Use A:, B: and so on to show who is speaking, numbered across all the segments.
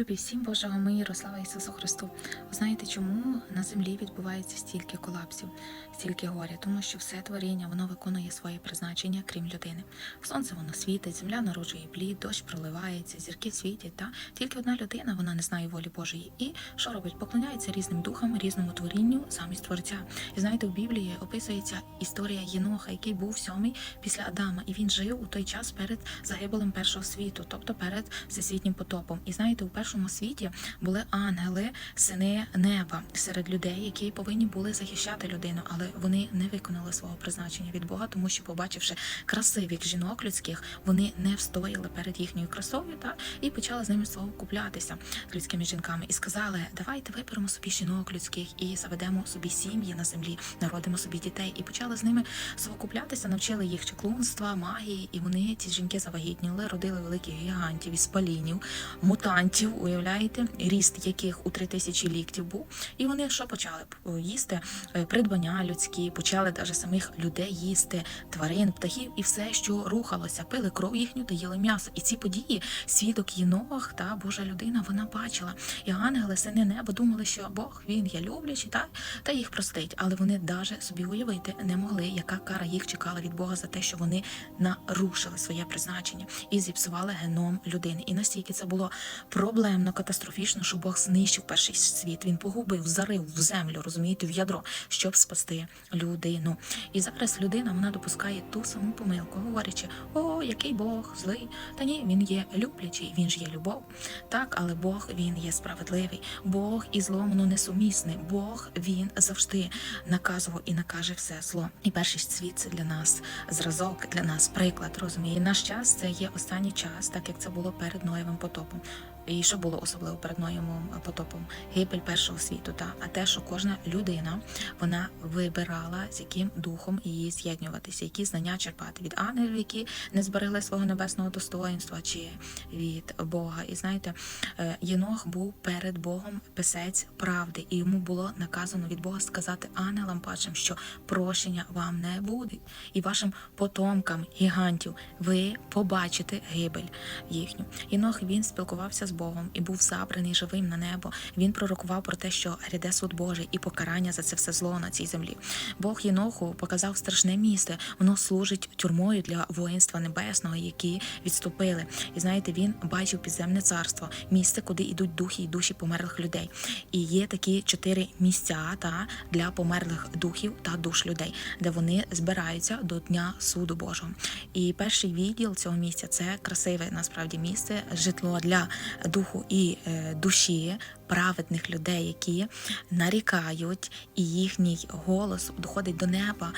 A: Любі всім Божого миру, слава Ісусу Христу. Знаєте, чому на землі відбувається стільки колапсів, стільки горя? Тому що все творіння воно виконує своє призначення, крім людини. Сонце воно світить, земля народжує плід, дощ проливається, зірки світять. Та тільки одна людина вона не знає волі Божої. І що робить? Поклоняється різним духам, різному творінню замість творця. І знаєте, в Біблії описується історія Єноха, який був сьомий після Адама, і він жив у той час перед загибелем першого світу, тобто перед всесвітнім потопом. І знаєте, у першому світі були ангели, сини неба серед людей, які повинні були захищати людину, але вони не виконали свого призначення від Бога, тому що, побачивши красивих жінок людських, вони не встояли перед їхньою красою, та і почали з ними совокуплятися з людськими жінками, і сказали: давайте виберемо собі жінок людських і заведемо собі сім'ї на землі, народимо собі дітей, і почали з ними совокуплятися, навчили їх чаклунства, магії, і вони ці жінки завагітніли, родили великих гігантів, іспалінів, мутантів, уявляєте, ріст яких у три тисячі ліктів був. І вони що почали їсти Е, придбання людські, почали навіть самих людей їсти, тварин, птахів і все, що рухалося, пили кров їхню та їли м'ясо. І ці події свідок Єнох та Божа людина вона бачила. І ангели, сини неба думали, що Бог він є люблячий, та, та їх простить. Але вони навіть собі уявити не могли, яка кара їх чекала від Бога за те, що вони нарушили своє призначення і зіпсували геном людини. І настільки це було проблемно, катастрофічно, що Бог знищив перший світ. Він погубив, зарив в землю, розумієте, в ядро, щоб спасти людину. І зараз людина вона допускає ту саму помилку, говорячи: о, який Бог злий. Та ні, він є люблячий, він ж є любов. Так, але Бог він є справедливий. Бог і злом воно несумісне. Бог він завжди наказував і накаже все зло. І перший світ це для нас зразок, для нас приклад. Розуміє, наш час це є останній час, так як це було перед Ноєвим потопом. І що було особливо перед Ноєвим потопом? Гибель першого світу. Та а те, що кожна людина вона вибирала з яким духом її з'єднуватися, які знання черпати від ангелів, які не зберегли свого небесного достоинства, чи від Бога. І знаєте, е, Єнох був перед Богом писець правди, і йому було наказано від Бога сказати ангелам пачим, що прощення вам не буде, і вашим потомкам гігантів ви побачите гибель їхню. Єнох він спілкувався з Богом і був забраний живим на небо. Він пророкував про те, що гряде суд Божий і покарання за це все зло на цій землі. Бог Єноху показав страшне місце. Воно служить тюрмою для воїнства небесного, які відступили. І знаєте, він бачив підземне царство, місце, куди йдуть духи і душі померлих людей. І є такі чотири місця та для померлих духів та душ людей, де вони збираються до дня суду Божого. І перший відділ цього місця це красиве насправді місце, житло для духу і е, душі праведних людей, які нарікають, і їхній голос доходить до неба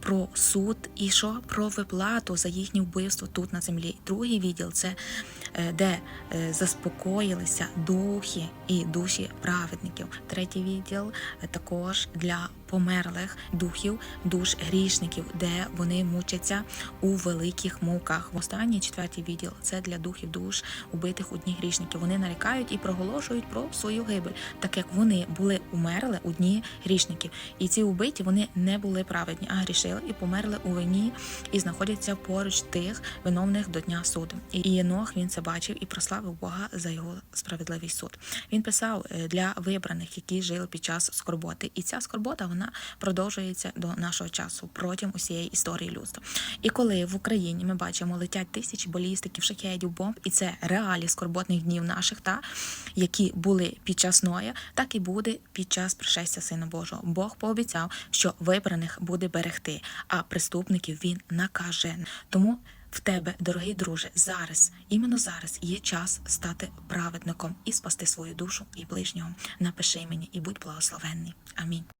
A: про суд і що про виплату за їхнє вбивство тут на землі. Другий відділ це е, де е, заспокоїлися духи і душі праведників. Третій відділ також для померлих духів, душ грішників, де вони мучаться у великих муках. Останній четвертий відділ це для духів душ убитих у дні грішників. Вони нарікають і проголошують про свою гибель, так як вони були умерли у дні грішників. І ці убиті вони не були праведні, а грішили і померли у вині, і знаходяться поруч тих виновних до дня суду. І Єнох він це бачив і прославив Бога за його справедливий суд. Він писав е, для вибраних, які жили під час скорботи, і ця скорбота вона продовжується до нашого часу протягом усієї історії людства. І коли в Україні ми бачимо летять тисячі балістиків, шахедів, бомб, і це реалії скорботних днів наших, та які були під час Ноя, так і буде під час пришестя Сина Божого. Бог пообіцяв, що вибраних буде берегти, а преступників він накаже. Тому в тебе, дорогий друже, зараз, іменно зараз є час стати праведником і спасти свою душу і ближнього. Напиши мені і будь благословенний. Амінь.